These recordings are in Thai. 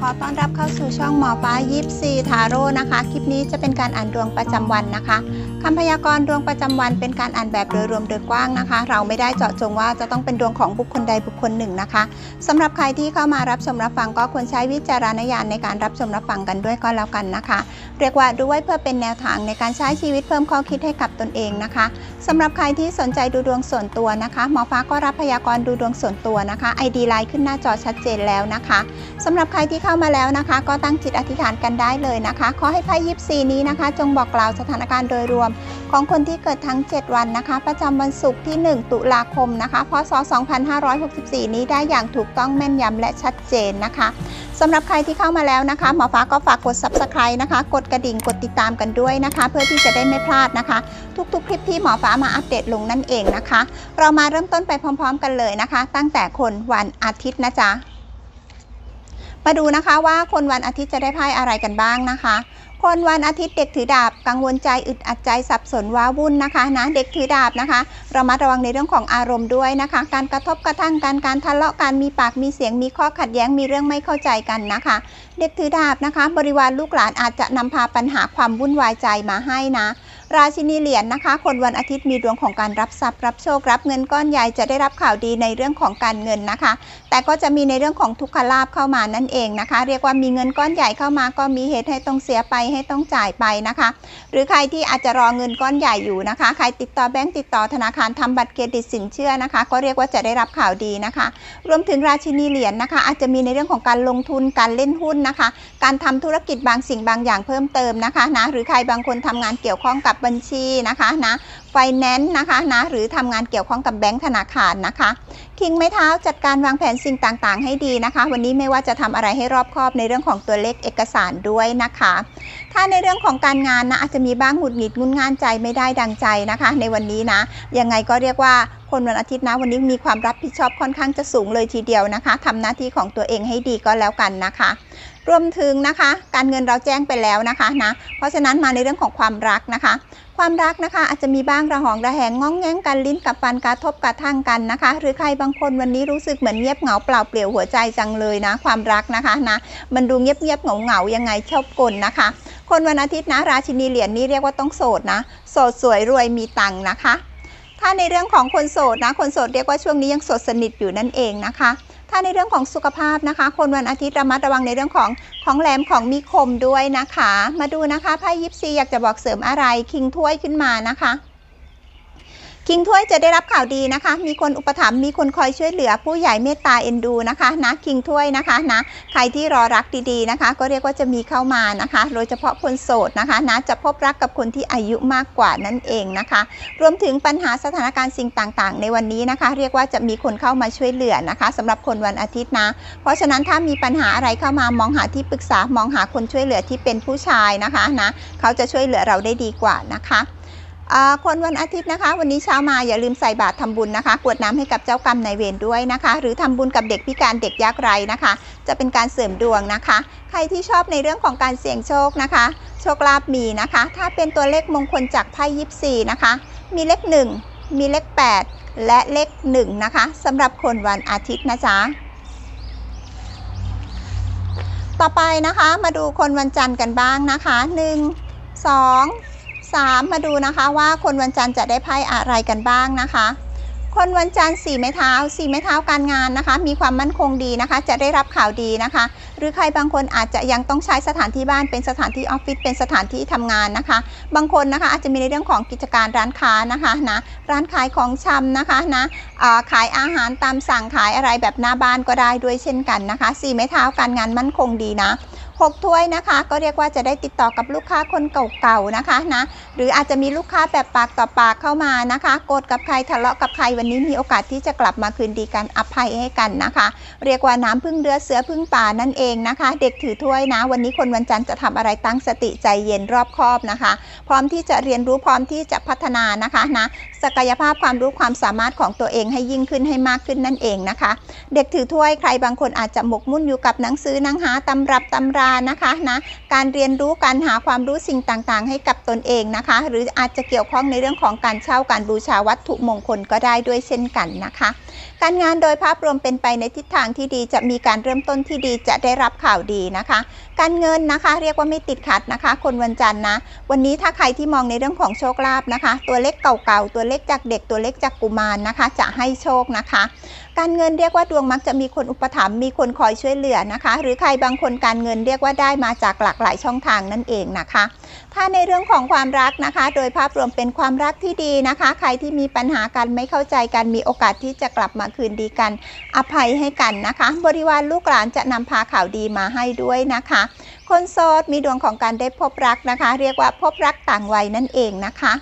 ขอต้อนรับเข้าสู่ช่องหมอฟ้ายิปซีทาโร่นะคะ คลิปนี้จะเป็นการอ่านดวงประจำวันนะคะคำพยากรณ์ดวงประจำวันเป็นการอ่านแบบโดยรวมโดยกว้างนะคะ เราไม่ได้เจาะจงว่าจะต้องเป็นดวงของบุคคลใดบุคคลหนึ่งนะคะสำหรับใครที่เข้ามารับชมรับฟังก็ควรใช้วิจารณญาณในการรับชมรับฟังกันด้วยก็แล้วกันนะคะ เรียกว่าดูไว้เพื่อเป็นแนวทางในการใช้ชีวิตเพิ่มข้อคิดให้กับตนเองนะคะสำหรับใครที่สนใจดูดวงส่วนตัวนะคะหมอฟ้าก็รับพยากรณ์ดูดวงส่วนตัวนะคะ ID ไลน์ขึ้นหน้าจอชัดเจนแล้วนะคะสำหรับใครที่เข้ามาแล้วนะคะ ก็ตั้งจิตอธิษฐานกันได้เลยนะคะ ขอให้ไพ่ยิปซีนี้นะคะ จงบอกกล่าวสถานการณ์โดยรวม ของคนที่เกิดทั้ง 7 วันนะคะ ประจำวันศุกร์ที่ 1 ตุลาคมนะคะพศ 2564 นี้ได้อย่างถูกต้องแม่นยำและชัดเจนนะคะสำหรับใครที่เข้ามาแล้วนะคะหมอฟ้าก็ฝากกด subscribe นะคะ กดกระดิ่งกดติดตามกันด้วยนะคะ เพื่อที่จะได้ไม่พลาดนะคะ ทุกๆ คลิปที่หมอฟ้ามาอัปเดตลงนั่นเองนะคะ เรามาเริ่มต้นไปพร้อม ๆ กันเลยนะคะ ตั้งแต่คนวันอาทิตย์นะจ๊ะ มาดูนะคะว่าคนวันอาทิตย์จะได้ไพ่อะไรกันบ้างนะคะ คนวันอาทิตย์เด็กถือดาบกังวลใจอึดอัดใจสับสนว้าวุ่นนะคะนะเด็กถือดาบนะคะเรามาระวังในเรื่องของอารมณ์ด้วยนะคะ การกระทบกระทั่งการการทะเลาะการมีปากมีเสียงมีข้อขัดแย้งมีเรื่องไม่เข้าใจกันนะคะ เด็กถือดาบนะคะ บริวารลูกหลานอาจจะนำพาปัญหาความวุ่นวายใจมาให้นะ ราชินีเหรียญนะคะ คนวันอาทิตย์มีดวงของการรับทรัพย์รับโชครับเงินก้อนใหญ่จะได้รับข่าวดีในเรื่องของการเงินนะคะ แต่ก็จะมีในเรื่องของทุกขลาภเข้ามานั่นเองนะคะ เรียกว่ามีเงินก้อนใหญ่เข้ามาก็มีเหตุให้ต้องเสียไปให้ต้องจ่ายไปนะคะ หรือใครที่อาจจะรอเงินก้อนใหญ่อยู่นะคะ ใครติดต่อแบงก์ติดต่อธนาคารทำบัตรเครดิตสินเชื่อนะคะ ก็เรียกว่าจะได้รับข่าวดีนะคะ รวมถึงราชินีเหรียญนะคะ อาจจะมีในเรื่องของการลงทุนการเล่นหุ้นนะคะ การทำธุรกิจบางสิ่งบางอย่างเพิ่มเติมนะคะนะหรือใครบางคนทำงานเกี่ยวข้องกับบัญชีนะคะนะไฟแนนซ์นะคะนะหรือทำงานเกี่ยวข้องกับแบงก์ธนาคารนะคะคิงไม้เท้าจัดการวางแผนสิ่งต่างๆ ให้ดีนะคะ วันนี้ไม่ว่าจะทำอะไรให้รอบคอบในเรื่องของตัวเลขเอกสารด้วยนะคะ ถ้าในเรื่องของการงานนะอาจจะมีบ้างหงุดหงิดงุนงานใจไม่ได้ดังใจนะคะ ในวันนี้นะยังไงก็เรียกว่าคนวันอาทิตย์นะวันนี้มีความรับผิดชอบค่อนข้างจะสูงเลยทีเดียวนะคะทำหน้าที่ของตัวเองให้ดีก็แล้วกันนะคะรวมถึงนะคะ การเงินเราแจ้งไปแล้วนะคะนะเพราะฉะนั้นมาในเรื่องของความรักนะคะ ความรักนะคะอาจจะมีบ้างระหองระแหงง้องแง้งกันลิ้นกับฟันกระทบกระทั่งกันนะคะ หรือใครบางคนวันนี้รู้สึกเหมือนเงียบเหงาเปล่าเปลี่ยวหัวใจจังเลยนะ ความรักนะคะนะมันดูเงียบเงียบเหงาเหงายังไงชอบกลนะคะ คนวันอาทิตย์นะราชินีเหรียญนี่เรียกว่าต้องโสดนะ โสดสวยรวยมีตังค์นะคะ ถ้าในเรื่องของคนโสดนะ คนโสดเรียกว่าช่วงนี้ยังโสดสนิทอยู่นั่นเองนะคะ ถ้าในเรื่องของสุขภาพนะคะ คนวันอาทิตย์ระมัดระวังในเรื่องของของแหลมของมีคมด้วยนะคะ มาดูนะคะไพ่ยิปซีอยากจะบอกเสริมอะไรคิงถ้วยขึ้นมานะคะ คิงถ้วยจะได้รับข่าวดีนะคะ มีคนอุปถัมภ์มีคนคอยช่วยเหลือผู้ใหญ่เมตตาเอ็นดูนะคะนะคิงถ้วยนะคะนะใครที่รอรักดีๆนะคะ ก็เรียกว่าจะมีเข้ามานะคะ โดยเฉพาะคนโสดนะคะนะจะพบรักกับคนที่อายุมากกว่านั่นเองนะคะ รวมถึงปัญหาสถานการณ์สิ่งต่างๆ ในวันนี้นะคะ เรียกว่าจะมีคนเข้ามาช่วยเหลือนะคะสำหรับคนวันอาทิตย์นะ เพราะฉะนั้นถ้ามีปัญหาอะไรเข้ามามองหาที่ปรึกษามองหาคนช่วยเหลือที่เป็นผู้ชายนะคะนะเขาจะช่วยเหลือเราได้ดีกว่านะคะ คนวันอาทิตย์นะคะ วันนี้เช้ามาอย่าลืมใส่บาตรทำบุญนะคะกรวดน้ำให้กับเจ้ากรรมนายเวรด้วยนะคะ หรือทำบุญกับเด็กพิการเด็กยากไร้นะคะ จะเป็นการเสริมดวงนะคะ ใครที่ชอบในเรื่องของการเสี่ยงโชคนะคะ โชคลาภมีนะคะ ถ้าเป็นตัวเลขมงคลจากไพ่ยิปซีนะคะ มีเลข 1 มีเลข 8 และเลข1นะคะสำหรับคนวันอาทิตย์นะจ๊ะต่อไปนะคะมาดูคนวันจันทร์กันบ้างนะคะ 1 2 3 มาดูนะคะว่าคนวันจันทร์จะได้ไพ่อะไรกันบ้างนะคะ คนวันจันทร์สี่ไม้เท้าสี่ไม้เท้าการงานนะคะ มีความมั่นคงดีนะคะ จะได้รับข่าวดีนะคะ หรือใครบางคนอาจจะยังต้องใช้สถานที่บ้านเป็นสถานที่ออฟฟิศเป็นสถานที่ทำงานนะคะ บางคนนะคะอาจจะมีในเรื่องของกิจการร้านค้านะคะนะร้านขายของชำนะคะนะาขายอาหารตามสั่งขายอะไรแบบหน้าบ้านก็ได้ด้วยเช่นกันนะคะสี่ไม้เท้าการงานมั่นคงดีนะ หกถ้วยนะคะ ก็เรียกว่าจะได้ติดต่อกับลูกค้าคนเก่าๆนะคะนะหรืออาจจะมีลูกค้าแบบปากต่อปากเข้ามานะคะ โกรธกับใครทะเลาะกับใครวันนี้มีโอกาสที่จะกลับมาคืนดีกันอภัยให้กันนะคะ เรียกว่าน้ำพึ่งเดือเสือพึ่งป่านั่นเองนะคะ เด็กถือถ้วยนะ วันนี้คนวันจันทร์จะทำอะไรตั้งสติใจเย็นรอบคอบนะคะ พร้อมที่จะเรียนรู้พร้อมที่จะพัฒนานะคะนะ ศักยภาพความรู้ความสามารถของตัวเองให้ยิ่งขึ้นให้มากขึ้นนั่นเองนะคะ เด็กถือถ้วยใครบางคนอาจจะหมกมุ่นอยู่กับหนังสือหนังหาตำรับตำรานะคะนะการเรียนรู้การหาความรู้สิ่งต่างๆ ให้กับตนเองนะคะ หรืออาจจะเกี่ยวข้องในเรื่องของการเช่าการบูชาวัตถุมงคลก็ได้ด้วยเช่นกันนะคะ การงานโดยภาพรวมเป็นไปในทิศทางที่ดีจะมีการเริ่มต้นที่ดีจะได้รับข่าวดีนะคะ การเงินนะคะ เรียกว่าไม่ติดขัดนะคะ คนวันจันทร์นะ วันนี้ถ้าใครที่มองในเรื่องของโชคลาภนะคะ ตัวเลขเก่าๆตัวเลขจากเด็กตัวเลขจากกุมารนะคะ จะให้โชคนะคะ การเงินเรียกว่าดวงมักจะมีคนอุปถัมภ์มีคนคอยช่วยเหลือนะคะ หรือใครบางคนการเงินเรียกว่าได้มาจากหลากหลายช่องทางนั่นเองนะคะ ถ้าในเรื่องของความรักนะคะ โดยภาพรวมเป็นความรักที่ดีนะคะ ใครที่มีปัญหากันไม่เข้าใจกันมีโอกาสที่จะกลับมาคืนดีกัน อภัยให้กันนะคะ บริวารลูกหลานจะนำพาข่าวดีมาให้ด้วยนะคะ คนโสดมีดวงของการได้พบรักนะคะ เรียกว่าพบรักต่างวัยนั่นเองนะคะ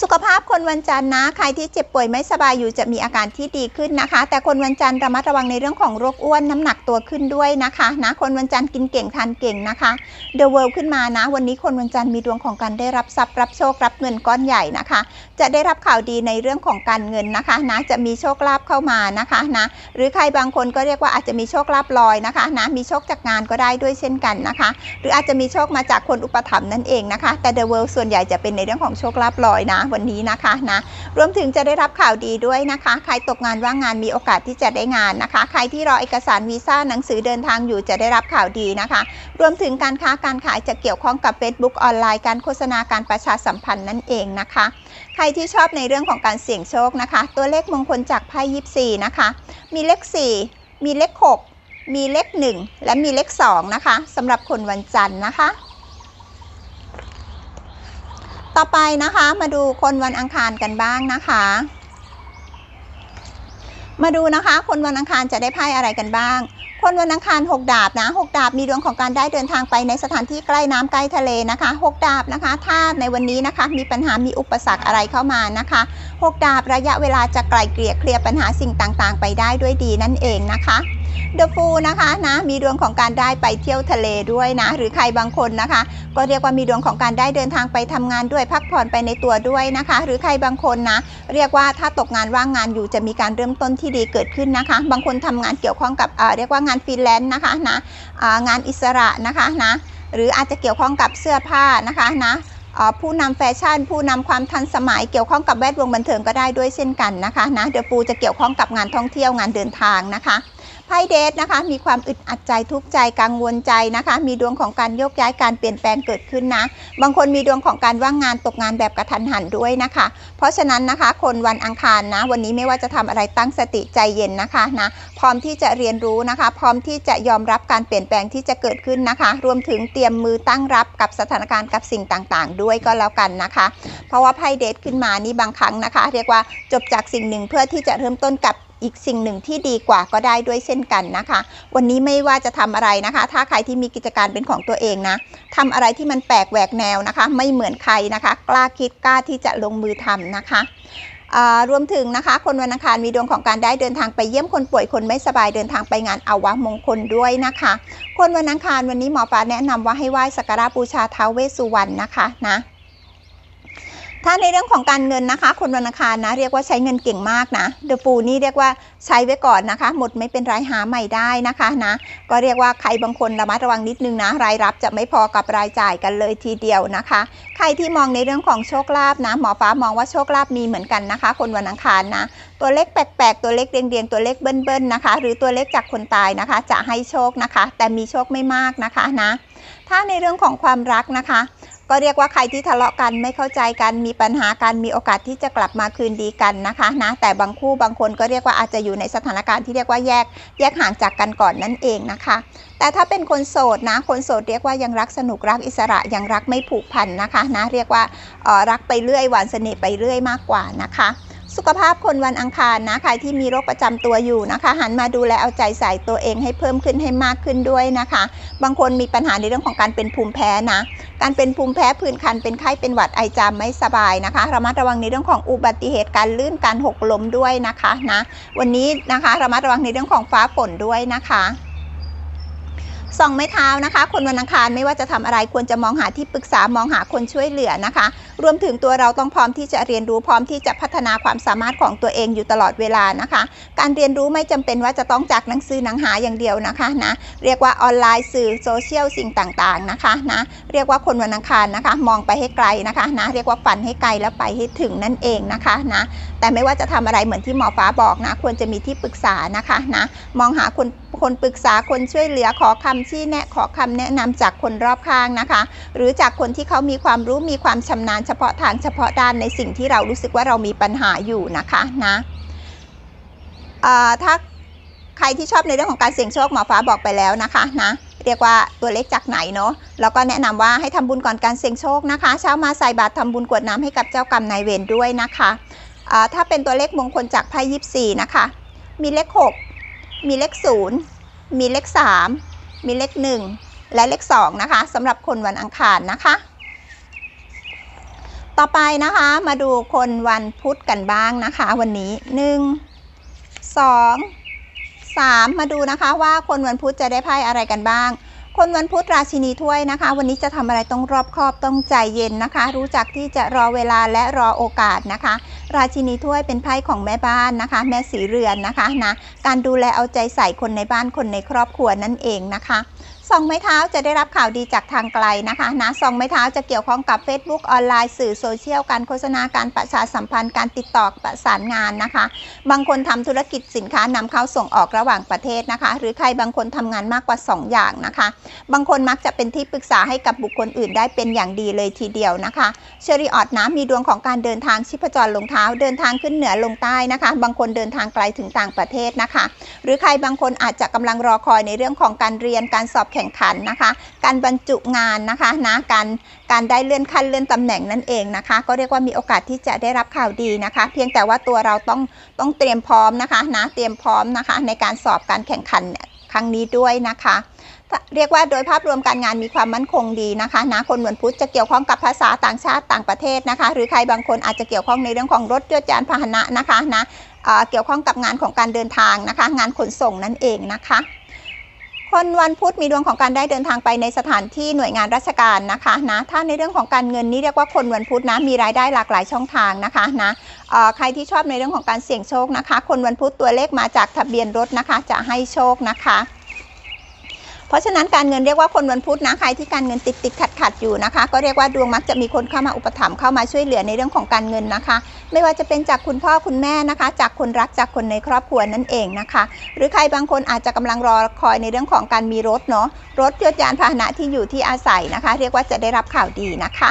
สุขภาพคนวันจันทร์นะ ใครที่เจ็บป่วยไม่สบายอยู่จะมีอาการที่ดีขึ้นนะคะ แต่คนวันจันทร์ระมัดระวังในเรื่องของโรคอ้วนน้ำหนักตัวขึ้นด้วยนะคะนะคนวันจันทร์กินเก่งทานเก่งนะคะ The World ขึ้นมานะ วันนี้คนวันจันทร์มีดวงของการได้รับทรัพย์รับโชครับเงินก้อนใหญ่นะคะ จะได้รับข่าวดีในเรื่องของการเงินนะคะนะจะมีโชคลาภเข้ามานะคะนะหรือใครบางคนก็เรียกว่าอาจจะมีโชคลาภลอยนะคะนะมีโชคจากงานก็ได้ด้วยเช่นกันนะคะ หรืออาจจะมีโชคมาจากคนอุปถัมภ์นั่นเองนะคะ แต่ The World ส่วนใหญ่จะเป็นในเรื่องของโชคลาภลอยนะวันนี้นะคะนะรวมถึงจะได้รับข่าวดีด้วยนะคะ ใครตกงานว่างงานมีโอกาสที่จะได้งานนะคะ ใครที่รอเอกสารวีซ่าหนังสือเดินทางอยู่จะได้รับข่าวดีนะคะ รวมถึงการค้าการขายจะเกี่ยวข้องกับ Facebook ออนไลน์การโฆษณาการประชาสัมพันธ์นั่นเองนะคะ ใครที่ชอบในเรื่องของการเสี่ยงโชคนะคะ ตัวเลขมงคลจากไพ่ยิปซีนะคะ มีเลข 4 มีเลข 6 มีเลข 1 และมีเลข2นะคะสำหรับคนวันจันทร์นะคะ ต่อไปนะคะมาดูคนวันอังคารกันบ้างนะคะ มาดูนะคะ คนวันอังคารจะได้ไพ่อะไรกันบ้าง คนวันอังคาร 6 ดาบนะ 6 ดาบมีดวงของการได้เดินทางไปในสถานที่ใกล้น้ำใกล้ทะเลนะคะ 6 ดาบนะคะ ถ้าในวันนี้นะคะ มีปัญหามีอุปสรรคอะไรเข้ามานะคะ 6 ดาบระยะเวลาจะไกลเกลี่ยเคลียร์ปัญหาสิ่งต่างๆ ไปได้ด้วยดีนั่นเองนะคะ เดอะฟูนะคะนะมีดวงของการได้ไปเที่ยวทะเลด้วยนะ หรือใครบางคนนะคะ ก็เรียกว่ามีดวงของการได้เดินทางไปทำงานด้วยพักผ่อนไปในตัวด้วยนะคะ หรือใครบางคนนะ เรียกว่าถ้าตกงานว่างงานอยู่จะมีการเริ่มต้นที่ดีเกิดขึ้นนะคะ บางคนทำงานเกี่ยวข้องกับเรียกว่างานฟรีแลนซ์นะคะนะงานอิสระนะคะนะหรืออาจจะเกี่ยวข้องกับเสื้อผ้านะคะนะผู้นำแฟชั่น ผู้นำความทันสมัยเกี่ยวข้องกับแวดวงบันเทิงก็ได้ด้วยเช่นกันนะคะนะเดี๋ยวปูจะเกี่ยวข้องกับงานท่องเที่ยวงานเดินทางนะคะ พ่เดทนะคะ มีความอึดอัดใจทุกข์ใจกังวลใจนะคะ มีดวงของการโยกย้ายการเปลี่ยนแปลงเกิดขึ้นนะ บางคนมีดวงของการว่างงานตกงานแบบกระทันหันด้วยนะคะ เพราะฉะนั้นนะคะ คนวันอังคารนะ วันนี้ไม่ว่าจะทำอะไรตั้งสติใจเย็นนะคะนะ พร้อมที่จะเรียนรู้นะคะ พร้อมที่จะยอมรับการเปลี่ยนแปลงที่จะเกิดขึ้นนะคะ รวมถึงเตรียมมือตั้งรับกับสถานการณ์กับสิ่งต่างๆ ด้วยก็แล้วกันนะคะ เพราะว่าไพ่เดทขึ้นมานี่บางครั้งนะคะ เรียกว่าจบจากสิ่งหนึ่งเพื่อที่จะเริ่มต้นกับ อีกสิ่งหนึ่งที่ดีกว่าก็ได้ด้วยเช่นกันนะคะ วันนี้ไม่ว่าจะทำอะไรนะคะ ถ้าใครที่มีกิจการเป็นของตัวเองนะทำอะไรที่มันแปลกแหวกแนวนะคะ ไม่เหมือนใครนะคะ กล้าคิดกล้าที่จะลงมือทำนะคะรวมถึงนะคะ คนวันอังคารมีดวงของการได้เดินทางไปเยี่ยมคนป่วยคนไม่สบายเดินทางไปงานอาวะมงคลด้วยนะคะ คนวันอังคารวันนี้หมอปลาแนะนำว่าให้ไหว้สักการะบูชาท้าวเวสสุวรรณนะคะนะ ถ้าในเรื่องของการเงินนะคะ คนวันอังคารนะเรียกว่าใช้เงินเก่งมากนะเดอะปูนี่เรียกว่าใช้ไว้ก่อนนะคะ หมดไม่เป็นไรหาใหม่ได้นะคะนะก็เรียกว่าใครบางคนระมัดระวังนิดนึงนะ รายรับจะไม่พอกับรายจ่ายกันเลยทีเดียวนะคะ ใครที่มองในเรื่องของโชคลาภนะ หมอฟ้ามองว่าโชคลาภมีเหมือนกันนะคะ คนวันอังคารนะตัวเลขแปลกๆ ตัวเลขเรียงๆ ตัวเลขเบิ้ลๆนะคะ หรือตัวเลขจากคนตายนะคะ จะให้โชคนะคะ แต่มีโชคไม่มากนะคะนะถ้าในเรื่องของความรักนะคะ ก็เรียกว่าใครที่ทะเลาะกันไม่เข้าใจกันมีปัญหากันมีโอกาสที่จะกลับมาคืนดีกันนะคะนะแต่บางคู่บางคนก็เรียกว่าอาจจะอยู่ในสถานการณ์ที่เรียกว่าแยกแยกห่างจากกันก่อนนั่นเองนะคะ แต่ถ้าเป็นคนโสดนะ คนโสดเรียกว่ายังรักสนุกรักอิสระยังรักไม่ผูกพันนะคะนะเรียกว่ารักไปเรื่อยหวานเสน่ห์ไปเรื่อยมากกว่านะคะ สุขภาพคนวันอังคารนะใครที่มีโรคประจำตัวอยู่นะคะ หันมาดูแลเอาใจใส่ตัวเองให้เพิ่มขึ้นให้มากขึ้นด้วยนะคะ บางคนมีปัญหาในเรื่องของการเป็นภูมิแพ้นะ การเป็นภูมิแพ้ผื่นคันเป็นไข้เป็นหวัดไอจามไม่สบายนะคะระมัดระวังในเรื่องของอุบัติเหตุการลื่นการหกล้มด้วยนะคะนะวันนี้นะคะระมัดระวังในเรื่องของฟ้าฝนด้วยนะคะ ส่องไม้เท้านะคะ คนวันอังคารไม่ว่าจะทำอะไรควรจะมองหาที่ปรึกษามองหาคนช่วยเหลือนะคะ รวมถึงตัวเราต้องพร้อมที่จะเรียนรู้พร้อมที่จะพัฒนาความสามารถของตัวเองอยู่ตลอดเวลานะคะ การเรียนรู้ไม่จำเป็นว่าจะต้องจากหนังสือหนังหาอย่างเดียวนะคะนะเรียกว่าออนไลน์สื่อโซเชียลสิ่งต่างๆนะคะนะเรียกว่าคนวันอังคารนะคะ มองไปให้ไกลนะคะนะเรียกว่าฝันให้ไกลแล้วไปให้ถึงนั่นเองนะคะนะ แต่ไม่ว่าจะทำอะไรเหมือนที่หมอฟ้าบอกนะ ควรจะมีที่ปรึกษานะคะนะมองหาคนคนปรึกษาคนช่วยเหลือขอคำชี้แนะขอคำแนะนำจากคนรอบข้างนะคะ หรือจากคนที่เขามีความรู้มีความชำนาญเฉพาะทางเฉพาะด้านในสิ่งที่เรารู้สึกว่าเรามีปัญหาอยู่นะคะนะเอ่อถ้าใครที่ชอบในเรื่องของการเสี่ยงโชคหมอฟ้าบอกไปแล้วนะคะนะเรียกว่าตัวเลขจากไหนเนาะแล้วก็แนะนำว่าให้ทำบุญก่อนการเสี่ยงโชคนะคะ เช้ามาใส่บาตรทำบุญกรวดน้ำให้กับเจ้ากรรมนายเวรด้วยนะคะ ถ้าเป็นตัวเลขมงคลจากไพ่ยิปซีนะคะ มีเลข 6 มีเลข 0 มีเลข 3 มีเลข 1 และเลข 2 นะคะสำหรับคนวันอังคารนะคะ ต่อไปนะคะมาดูคนวันพุธกันบ้างนะคะ วันนี้ 1 2 3 มาดูนะคะว่าคนวันพุธจะได้ไพ่อะไรกันบ้าง คนวันพุธราชินีถ้วยนะคะ วันนี้จะทำอะไรต้องรอบคอบต้องใจเย็นนะคะ รู้จักที่จะรอเวลาและรอโอกาสนะคะ ราชินีถ้วยเป็นไพ่ของแม่บ้านนะคะ แม่สีเรือนนะคะนะการดูแลเอาใจใส่คนในบ้านคนในครอบครัวนั่นเองนะคะ ซองไม้เท้าจะได้รับข่าวดีจากทางไกลนะคะนะซองไม้เท้าจะเกี่ยวข้องกับ Facebook ออนไลน์สื่อโซเชียลการโฆษณาการประชาสัมพันธ์การติดต่อประสานงานนะคะ บางคนทำธุรกิจสินค้านำเข้าส่งออกระหว่างประเทศนะคะ หรือใครบางคนทำงานมากกว่า 2 อย่างนะคะ บางคนมักจะเป็นที่ปรึกษาให้กับบุคคลอื่นได้เป็นอย่างดีเลยทีเดียวนะคะเชอริออดนะมีดวงของการเดินทางชิพจรลงเท้าเดินทางขึ้นเหนือลงใต้นะคะ บางคนเดินทางไกลถึงต่างประเทศนะคะ หรือใครบางคนอาจจะกำลังรอคอยในเรื่องของการเรียนการสอบแข่งข่งขันนะคะ การบรรจุงานนะคะนะการการได้เลื่อนขั้นเลื่อนตำแหน่งนั่นเองนะคะ ก็เรียกว่ามีโอกาสที่จะได้รับข่าวดีนะคะ เพียงแต่ว่าตัวเราต้องต้องเตรียมพร้อมนะคะนะเตรียมพร้อมนะคะ ในการสอบการแข่งขันครั้งนี้ด้วยนะคะเรียกว่าโดยภาพรวมการงานมีความมั่นคงดีนะคะนะคนวันพุธจะเกี่ยวข้องกับภาษาต่างชาติต่างประเทศนะคะ หรือใครบางคนอาจจะเกี่ยวข้องในเรื่องของรถยนต์ยานพาหนะนะคะนะเเกี่ยวข้องกับงานของการเดินทางนะคะ งานขนส่งนั่นเองนะคะ คนวันพุธมีดวงของการได้เดินทางไปในสถานที่หน่วยงานราชการนะคะนะถ้าในเรื่องของการเงินนี่เรียกว่าคนวันพุธนะมีรายได้หลากหลายช่องทางนะคะนะใครที่ชอบในเรื่องของการเสี่ยงโชคนะคะ คนวันพุธตัวเลขมาจากทะเบียนรถนะคะ จะให้โชคนะคะ เพราะฉะนั้นการเงินเรียกว่าคนวันพุธนะใครที่การเงินติดติดขัดขัดอยู่นะคะ ก็เรียกว่าดวงมักจะมีคนเข้ามาอุปถัมภ์เข้ามาช่วยเหลือในเรื่องของการเงินนะคะ ไม่ว่าจะเป็นจากคุณพ่อคุณแม่นะคะ จากคนรักจากคนในครอบครัวนั่นเองนะคะ หรือใครบางคนอาจจะกำลังรอคอยในเรื่องของการมีรถเนาะรถยนต์ยานพาหนะที่อยู่ที่อาศัยนะคะ เรียกว่าจะได้รับข่าวดีนะคะ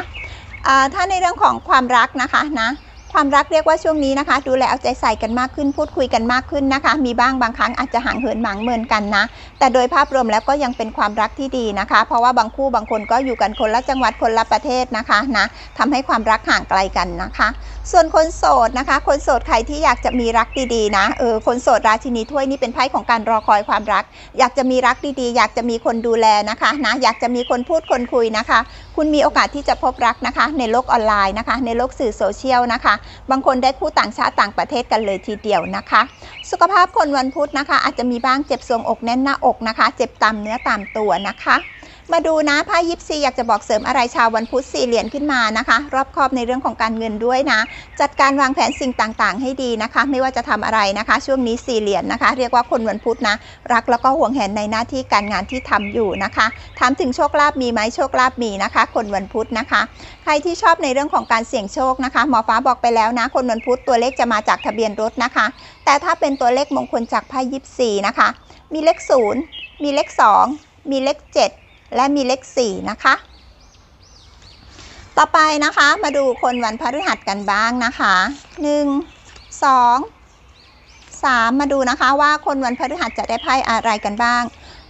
ถ้าในเรื่องของความรักนะคะนะ ความรักเรียกว่าช่วงนี้นะคะ ดูแลเอาใจใส่กันมากขึ้นพูดคุยกันมากขึ้นนะคะ มีบ้างบางครั้งอาจจะห่างเหินหมางเมินกันนะ แต่โดยภาพรวมแล้วก็ยังเป็นความรักที่ดีนะคะ เพราะว่าบางคู่บางคนก็อยู่กันคนละจังหวัดคนละประเทศนะคะนะทำให้ความรักห่างไกลกันนะคะ ส่วนคนโสดนะคะ คนโสดใครที่อยากจะมีรักดีๆนะเออคนโสดราชินีถ้วยนี่เป็นไพ่ของการรอคอยความรัก อยากจะมีรักดีๆ อยากจะมีคนดูแลนะคะนะอยากจะมีคนพูดคนคุยนะคะ คุณมีโอกาสที่จะพบรักนะคะ ในโลกออนไลน์นะคะ ในโลกสื่อโซเชียลนะคะ บางคนได้คู่ต่างชาติต่างประเทศกันเลยทีเดียวนะคะ สุขภาพคนวันพุธนะคะ อาจจะมีบ้างเจ็บทรวงอกแน่นหน้าอกนะคะ เจ็บตามเนื้อตามตัวนะคะ มาดูนะไพ่ยิปซีอยากจะบอกเสริมอะไรชาววันพุธสี่เหรียญขึ้นมานะคะ รอบคอบในเรื่องของการเงินด้วยนะ จัดการวางแผนสิ่งต่างๆ ให้ดีนะคะ ไม่ว่าจะทำอะไรนะคะ ช่วงนี้สี่เหรียญนะคะ เรียกว่าคนวันพุธนะ รักแล้วก็ห่วงแหนในหน้าที่การงานที่ทำอยู่นะคะถามถึงโชคลาภมีไหมโชคลาภมีนะคะ คนวันพุธนะคะ ใครที่ชอบในเรื่องของการเสี่ยงโชคนะคะหมอฟ้าบอกไปแล้วนะ คนวันพุธตัวเลขจะมาจากทะเบียนรถนะคะ แต่ถ้าเป็นตัวเลขมงคลจากไพ่ยิปซีนะคะ มีเลข0มีเลข2มีเลข7 และมีเลข4นะคะ ต่อไปนะคะมาดูคนวันพฤหัสกันบ้างนะคะ 1 2 3 มาดูนะคะว่าคนวันพฤหัสจะได้ไพ่อะไรกันบ้าง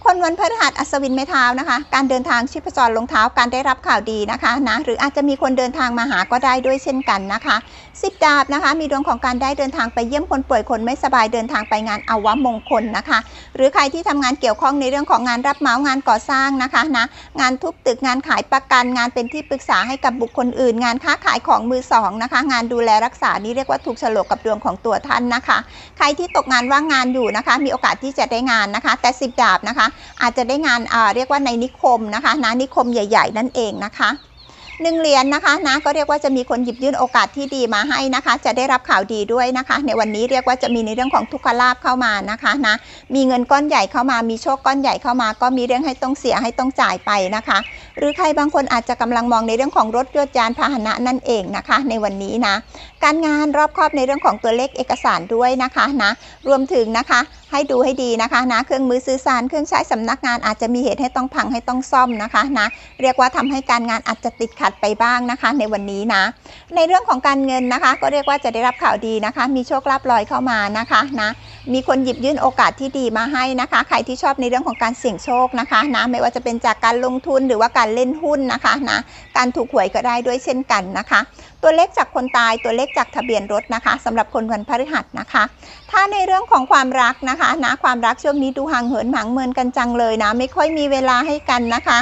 คนวันพฤหัสอัศวินไม้เท้านะคะ การเดินทางชิพจรลงเท้าการได้รับข่าวดีนะคะนะหรืออาจจะมีคนเดินทางมาหาก็ได้ด้วยเช่นกันนะคะสิบดาบนะคะ มีดวงของการได้เดินทางไปเยี่ยมคนป่วยคนไม่สบายเดินทางไปงานอาวมงคลนะคะ หรือใครที่ทำงานเกี่ยวข้องในเรื่องของงานรับเหมางานก่อสร้างนะคะนะงานทุบตึกงานขายประกันงานเป็นที่ปรึกษาให้กับบุคคลอื่น งานค้าขายของมือสองนะคะ งานดูแลรักษานี่เรียกว่าถูกฉลกกับดวงของตัวท่านนะคะ ใครที่ตกงานว่างงานอยู่นะคะ มีโอกาสที่จะได้งานนะคะ แต่สิบดาบนะคะอาจจะได้งานเรียกว่าในนิคมนะคะนะนิคมใหญ่ ๆ นั่นเองนะคะหนึ่งเหรียญนะคะนะก็เรียกว่าจะมีคนหยิบยื่นโอกาสที่ดีมาให้นะคะ จะได้รับข่าวดีด้วยนะคะ ในวันนี้เรียกว่าจะมีในเรื่องของทุกขลาภเข้ามานะคะนะมีเงินก้อนใหญ่เข้ามามีโชคก้อนใหญ่เข้ามา ก็มีเรื่องให้ต้องเสียให้ต้องจ่ายไปนะคะหรือใครบางคนอาจจะกำลังมองในเรื่องของรถยนต์ยานพาหนะนั่นเองนะคะ ในวันนี้นะ การงานรอบครอบในเรื่องของตัวเลขเอกสารด้วยนะคะนะรวมถึงนะคะให้ดูให้ดีนะคะนะเครื่องมือสื่อสารเครื่องใช้สำนักงานอาจจะมีเหตุให้ต้องพังให้ต้องซ่อมนะคะนะเรียกว่าทำให้การงานอาจจะติดขัดไปบ้างนะคะ ในวันนี้นะ ในเรื่องของการเงินนะคะ ก็เรียกว่าจะได้รับข่าวดีนะคะ มีโชคลาภลอยเข้ามานะคะนะมีคนหยิบยื่นโอกาสที่ดีมาให้นะคะ ใครที่ชอบในเรื่องของการเสี่ยงโชคนะคะนะไม่ว่าจะเป็นจากการลงทุนหรือว่าการเล่นหุ้นนะคะนะการถูกหวยก็ได้ด้วยเช่นกันนะคะ ตัวเลขจากคนตายตัวเลขจากทะเบียนรถนะคะสำหรับคนวันพฤหัสนะคะ ถ้าในเรื่องของความรักนะคะนะความรักช่วงนี้ดูห่างเหินหมางเมินกันจังเลยนะ ไม่ค่อยมีเวลาให้กันนะคะ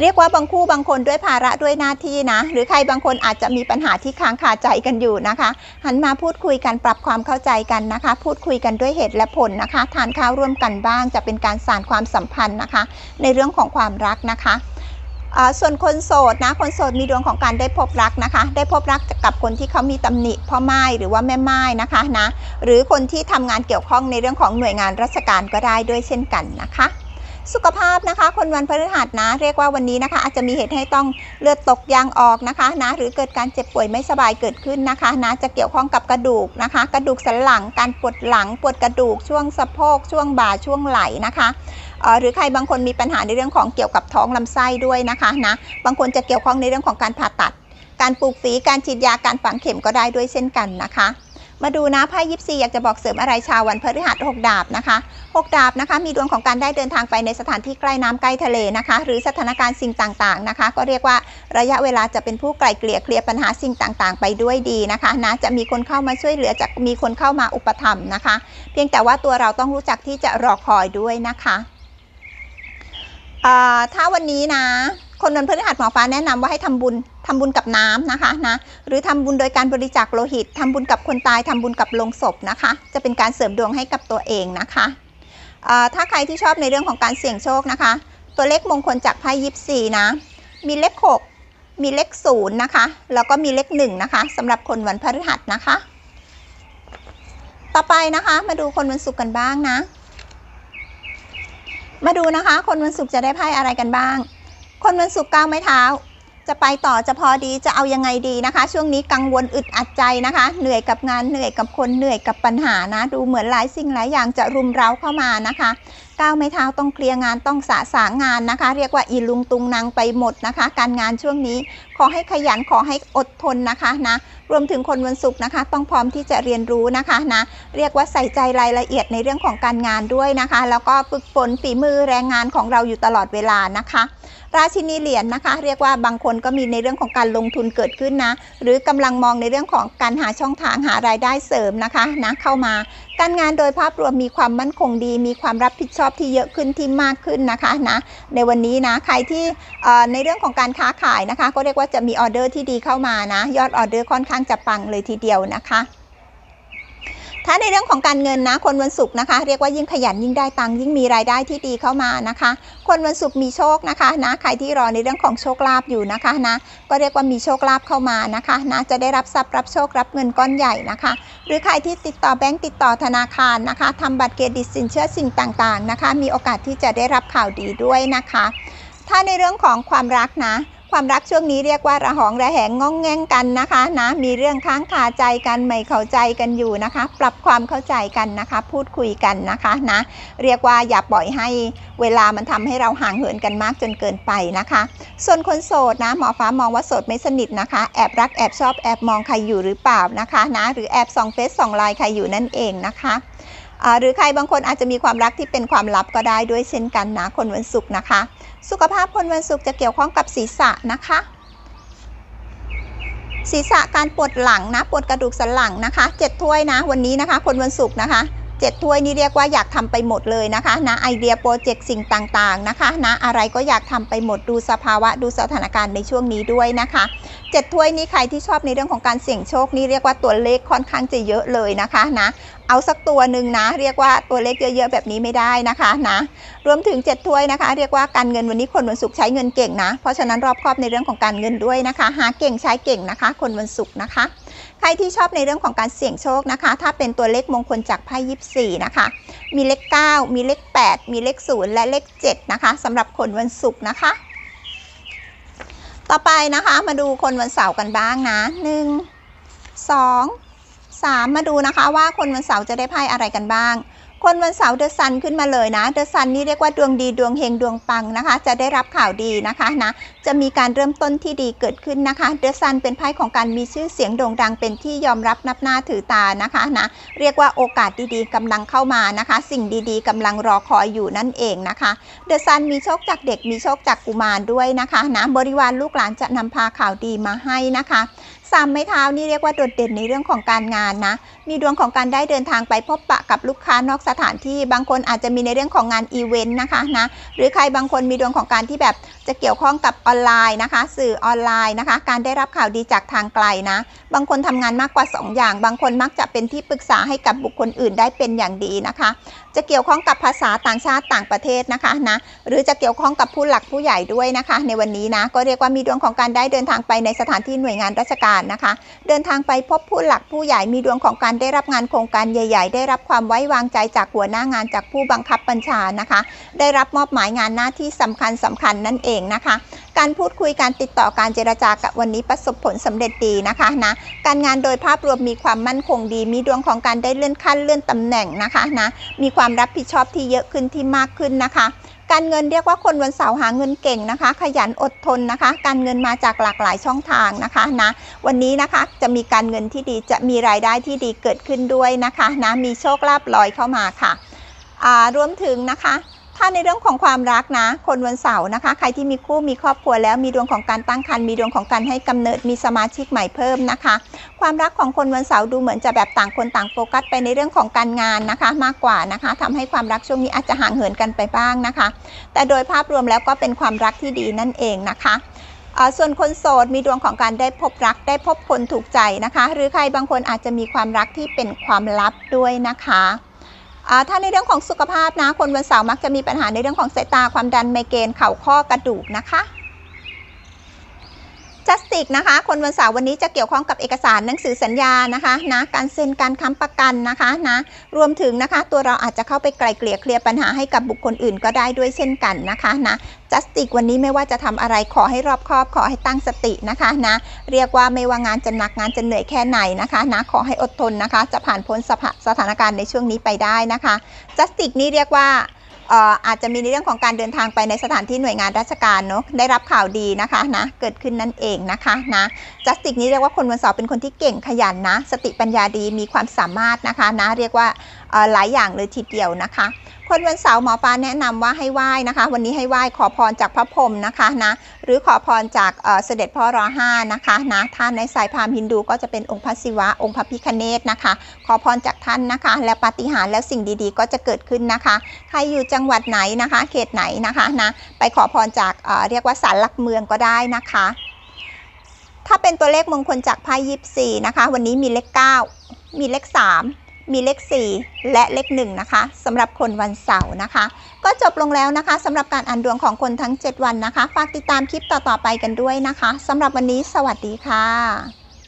เรียกว่าบางคู่บางคนด้วยภาระด้วยหน้าที่นะ หรือใครบางคนอาจจะมีปัญหาที่ค้างคาใจกันอยู่นะคะ หันมาพูดคุยกันปรับความเข้าใจกันนะคะ พูดคุยกันด้วยเหตุและผลนะคะ ทานข้าวร่วมกันบ้างจะเป็นการสานความสัมพันธ์นะคะ ในเรื่องของความรักนะคะส่วนคนโสดนะคนโสดมีดวงของการได้พบรักนะคะ ได้พบรักกับคนที่เขามีตำหนิพ่อไม้หรือว่าแม่ไม้นะคะนะหรือคนที่ทำงานเกี่ยวข้องในเรื่องของหน่วยงานราชการก็ได้ด้วยเช่นกันนะคะ สุขภาพนะคะ คนวันพฤหัสนะ เรียกว่าวันนี้นะคะ อาจจะมีเหตุให้ต้องเลือดตกยางออกนะคะนะหรือเกิดการเจ็บป่วยไม่สบายเกิดขึ้นนะคะนะจะเกี่ยวข้องกับกระดูกนะคะ กระดูกสันหลังการปวดหลังปวดกระดูกช่วงสะโพกช่วงบ่าช่วงไหล่นะคะหรือใครบางคนมีปัญหาในเรื่องของเกี่ยวกับท้องลำไส้ด้วยนะคะนะบางคนจะเกี่ยวข้องในเรื่องของการผ่าตัด การปลูกฝีการฉีดยาการฝังเข็มก็ได้ด้วยเช่นกันนะคะ มาดูนะไพ่ยิปซีอยากจะบอกเสริมอะไรชาววันพฤหัสหกดาบนะคะหกดาบนะคะ มีดวงของการได้เดินทางไปในสถานที่ใกล้น้ำใกล้ทะเลนะคะ หรือสถานการณ์สิ่งต่างๆนะคะ ก็เรียกว่าระยะเวลาจะเป็นผู้ไกลเกลี่ยเคลียร์ปัญหาสิ่งต่างๆ ไปด้วยดีนะคะนะจะมีคนเข้ามาช่วยเหลือจะมีคนเข้ามาอุปถัมภ์นะคะ เพียงแต่ว่าตัวเราต้องรู้จักที่จะรอคอยด้วยนะคะอ่าถ้าวันนี้นะคนวันพฤหัสหมอฟ้าแนะนำว่าให้ทำบุญ ทำบุญกับน้ำนะคะนะหรือทำบุญโดยการบริจาคโลหิตทำบุญกับคนตายทำบุญกับโลงศพนะคะ จะเป็นการเสริมดวงให้กับตัวเองนะคะถ้าใครที่ชอบในเรื่องของการเสี่ยงโชคนะคะ ตัวเลขมงคลจากไพ่ยิปซีนะ มีเลข 6 มีเลข0นะคะ แล้วก็มีเลข1นะคะสำหรับคนวันพฤหัสนะคะ ต่อไปนะคะมาดูคนวันศุกร์กันบ้างนะ มาดูนะคะ คนวันศุกร์จะได้ไพ่อะไรกันบ้าง คนวันศุกร์ก้าวไม้เท้า จะไปต่อจะพอดีจะเอายังไงดีนะคะ ช่วงนี้กังวลอึดอัดใจนะคะ เหนื่อยกับงานเหนื่อยกับคนเหนื่อยกับปัญหานะ ดูเหมือนหลายสิ่งหลายอย่างจะรุมเร้าเข้ามานะคะก้าวไม้เท้าต้องเคลียร์งานต้องสะสางงานนะคะ เรียกว่าอีลุงตุงนางไปหมดนะคะ การงานช่วงนี้ขอให้ขยันขอให้อดทนนะคะนะรวมถึงคนวันศุกร์นะคะ ต้องพร้อมที่จะเรียนรู้นะคะนะเรียกว่าใส่ใจรายละเอียดในเรื่องของการงานด้วยนะคะ แล้วก็ฝึกฝนฝีมือแรงงานของเราอยู่ตลอดเวลานะคะ ราชินีเหรียญนะคะ เรียกว่าบางคนก็มีในเรื่องของการลงทุนเกิดขึ้นนะ หรือกำลังมองในเรื่องของการหาช่องทางหารายได้เสริมนะคะนะเข้ามา การงานโดยภาพรวมมีความมั่นคงดี มีความรับผิดชอบที่เยอะขึ้นที่มากขึ้นนะคะนะในวันนี้นะใครที่ในเรื่องของการค้าขายนะคะ ก็เรียกว่าจะมีออเดอร์ที่ดีเข้ามานะ ยอดออเดอร์ค่อนข้างจะปังเลยทีเดียวนะคะ ถ้าในเรื่องของการเงินนะคนวันศุกร์นะคะ เรียกว่ายิ่งขยันยิ่งได้ตังค์ยิ่งมีรายได้ที่ดีเข้ามานะคะ คนวันศุกร์มีโชคนะคะนะใครที่รอในเรื่องของโชคลาภอยู่นะคะนะก็เรียกว่ามีโชคลาภเข้ามานะคะนะจะได้รับทรัพย์รับโชครับเงินก้อนใหญ่นะคะ หรือใครที่ติดต่อแบงก์ติดต่อธนาคารนะคะทำบัตรเครดิตสินเชื่อสิ่งต่างๆนะคะ มีโอกาสที่จะได้รับข่าวดีด้วยนะคะ ถ้าในเรื่องของความรักนะ ความรักช่วงนี้เรียกว่าระหองระแหงงองแงงกันนะคะนะมีเรื่องค้างคาใจกันไม่เข้าใจกันอยู่นะคะ ปรับความเข้าใจกันนะคะ พูดคุยกันนะคะนะเรียกว่าอย่าปล่อยให้เวลามันทำให้เราห่างเหินกันมากจนเกินไปนะคะ ส่วนคนโสดนะหมอฟ้ามองว่าโสดไม่สนิทนะคะ แอบรักแอบชอบแอบมองใครอยู่หรือเปล่านะคะนะหรือแอบส่องเฟซส่องไลน์ใครอยู่นั่นเองนะคะ หรือใครบางคนอาจจะมีความรักที่เป็นความลับก็ได้ด้วยเช่นกันนะคนวันศุกร์นะคะ สุขภาพคนวันศุกร์จะเกี่ยวข้องกับศีรษะนะคะ ศีรษะการปวดหลังนะปวดกระดูกสันหลังนะคะเจ็ดถ้วยนะวันนี้นะคะ คนวันศุกร์นะคะ 7ถ้วยนี่เรียกว่าอยากทำไปหมดเลยนะคะนะไอเดียโปรเจกต์สิ่งต่างๆนะคะนะอะไรก็อยากทำไปหมดดูสภาวะดูสถานการณ์ในช่วงนี้ด้วยนะคะเจ็ดถ้วยนี่ใครที่ชอบในเรื่องของการเสี่ยงโชคนี่เรียกว่าตัวเลขค่อนข้างจะเยอะเลยนะคะนะเอาสักตัวหนึ่งนะเรียกว่าตัวเลขเยอะๆแบบนี้ไม่ได้นะคะนะรวมถึง 7 ถ้วยนะคะ เรียกว่าการเงินวันนี้คนวันศุกร์ใช้เงินเก่งนะ เพราะฉะนั้นรอบครอบในเรื่องของการเงินด้วยนะคะ หาเก่งใช้เก่งนะคะ คนวันศุกร์นะคะ ใครที่ชอบในเรื่องของการเสี่ยงโชคนะคะ ถ้าเป็นตัวเลขมงคลจากไพ่ยิปซีนะคะ มีเลข 9 มีเลข 8 มีเลข 0 และเลข 7 นะคะสำหรับคนวันศุกร์นะคะ ต่อไปนะคะมาดูคนวันเสาร์กันบ้างนะ 1 2 3 มาดูนะคะว่าคนวันเสาร์จะได้ไพ่อะไรกันบ้าง คนวันเสาร์เดอะซันขึ้นมาเลยนะเดอะซันนี่เรียกว่าดวงดีดวงเฮงดวงปังนะคะ จะได้รับข่าวดีนะคะนะจะมีการเริ่มต้นที่ดีเกิดขึ้นนะคะเดอะซันเป็นไพ่ของการมีชื่อเสียงโด่งดังเป็นที่ยอมรับนับหน้าถือตานะคะนะเรียกว่าโอกาสดีๆกำลังเข้ามานะคะ สิ่งดีๆกำลังรอคอยอยู่นั่นเองนะคะเดอะซันมีโชคจากเด็กมีโชคจากกุมารด้วยนะคะนะบริวารลูกหลานจะนำพาข่าวดีมาให้นะคะ สามไม้เท้านี่เรียกว่าโดดเด่นในเรื่องของการงานนะ มีดวงของการได้เดินทางไปพบปะกับลูกค้านอกสถานที่ บางคนอาจจะมีในเรื่องของงานอีเวนต์นะคะนะ หรือใครบางคนมีดวงของการที่แบบจะเกี่ยวข้องกับออนไลน์นะคะ สื่อออนไลน์นะคะ การได้รับข่าวดีจากทางไกลนะ บางคนทำงานมากกว่า 2 อย่าง บางคนมักจะเป็นที่ปรึกษาให้กับบุคคลอื่นได้เป็นอย่างดีนะคะ จะเกี่ยวข้องกับภาษาต่างชาติต่างประเทศนะคะนะหรือจะเกี่ยวข้องกับผู้หลักผู้ใหญ่ด้วยนะคะ ในวันนี้นะก็เรียกว่ามีดวงของการได้เดินทางไปในสถานที่หน่วยงานราชการนะคะ เดินทางไปพบผู้หลักผู้ใหญ่มีดวงของการได้รับงานโครงการใหญ่ ๆ ได้รับความไว้วางใจจากหัวหน้างานจากผู้บังคับบัญชานะคะ ได้รับมอบหมายงานหน้าที่สำคัญสำคัญนั่นเองนะคะ การพูดคุยการติดต่อการเจรจากับวันนี้ประสบผลสำเร็จดีนะคะนะการงานโดยภาพรวมมีความมั่นคงดี มีดวงของการได้เลื่อนขั้นเลื่อนตำแหน่งนะคะนะมีความรับผิดชอบที่เยอะขึ้นที่มากขึ้นนะคะการเงินเรียกว่าคนวันเสาร์หาเงินเก่งนะคะ ขยันอดทนนะคะ การเงินมาจากหลากหลายช่องทางนะคะนะวันนี้นะคะจะมีการเงินที่ดีจะมีรายได้ที่ดีเกิดขึ้นด้วยนะคะนะมีโชคลาภลอยเข้ามาค่ะอ่ารวมถึงนะคะ ถ้าในเรื่องของความรักนะ คนวันเสาร์นะคะ ใครที่มีคู่มีครอบครัวแล้วมีดวงของการตั้งครรภ์มีดวงของการให้กำเนิดมีสมาชิกใหม่เพิ่มนะคะ ความรักของคนวันเสาร์ดูเหมือนจะแบบต่างคนต่างโฟกัสไปในเรื่องของการงานนะคะ มากกว่านะคะทำให้ความรักช่วงนี้อาจจะห่างเหินกันไปบ้างนะคะ แต่โดยภาพรวมแล้วก็เป็นความรักที่ดีนั่นเองนะคะส่วนคนโสดมีดวงของการได้พบรักได้พบคนถูกใจนะคะ หรือใครบางคนอาจจะมีความรักที่เป็นความลับด้วยนะคะ ถ้าในเรื่องของสุขภาพนะ คนวันเสาร์มักจะมีปัญหาในเรื่องของสายตาความดันไมเกรนเข่าข้อกระดูกนะคะ จัสติกนะคะ คนวันเสาร์วันนี้จะเกี่ยวข้องกับเอกสารหนังสือสัญญานะคะนะการเซ็นการค้ำประกันนะคะนะรวมถึงนะคะ ตัวเราอาจจะเข้าไปไกลเกลี่ยเคลียร์ปัญหาให้กับบุคคลอื่นก็ได้ด้วยเช่นกันนะคะนะจัสติกวันนี้ไม่ว่าจะทำอะไรขอให้รอบคอบขอให้ตั้งสตินะคะนะเรียกว่าไม่ว่างานจะหนักงานจะเหนื่อยแค่ไหนนะคะนะขอให้อดทนนะคะ จะผ่านพ้นสถานการณ์ในช่วงนี้ไปได้นะคะจัสติกนี่เรียกว่า อาจจะมีในเรื่องของการเดินทางไปในสถานที่หน่วยงานราชการเนาะได้รับข่าวดีนะคะนะเกิดขึ้นนั่นเองนะคะนะจัสติกนี้เรียกว่าคนวันเสาร์เป็นคนที่เก่งขยันนะ สติปัญญาดีมีความสามารถนะคะนะเรียกว่า หลายอย่างเลยทีเดียวนะคะคนวันเสาร์หมอปลาแนะนำว่าให้ไหว้นะคะ วันนี้ให้ไหว้ขอพรจากพระพรหมนะคะนะหรือขอพรจากเสด็จพ่อรอห้านะคะนะท่านในสายพราหมณ์ฮินดูก็จะเป็นองค์พระศิวะองค์พระพิคเนตนะคะ ขอพรจากท่านนะคะ และปาฏิหาริย์แล้วสิ่งดีๆ ก็จะเกิดขึ้นนะคะ ใครอยู่จังหวัดไหนนะคะ เขตไหนนะคะนะไปขอพรจากเเรียกว่าศาลหลักเมืองก็ได้นะคะ ถ้าเป็นตัวเลขมงคลจากไพ่ยิปซีนะคะ วันนี้มีเลข 9 มีเลข 3 มีเลข 4 และเลข1นะคะสำหรับคนวันเสาร์นะคะ ก็จบลงแล้วนะคะสำหรับการอ่านดวงของคนทั้ง 7 วันนะคะ ฝากติดตามคลิปต่อๆไปกันด้วยนะคะสำหรับวันนี้สวัสดีค่ะ